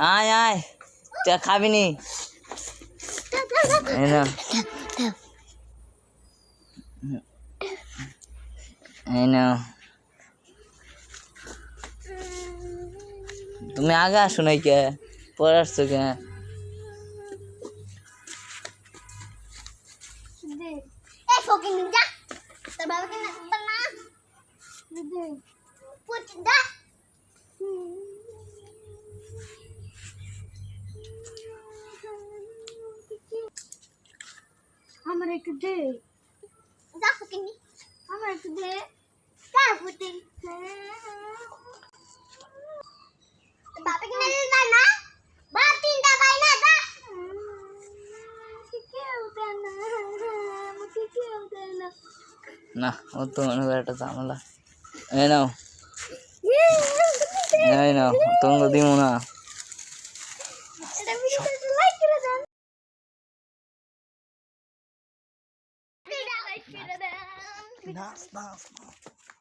আয় আয়। খাবি নি? তুমি আগে আসো নাই কে পরে আসছো কে ফকিং বাবাকে না না। পুচ দা আমার একটু দে। যা ফকিং আমার একটু দে। বাবাকে না? দিবা বাপ তিনটা দা ও তো মনে করে একটা ঝামেলা। এই নাও। এই নাও তোমাকে দিব না। Last, last, last.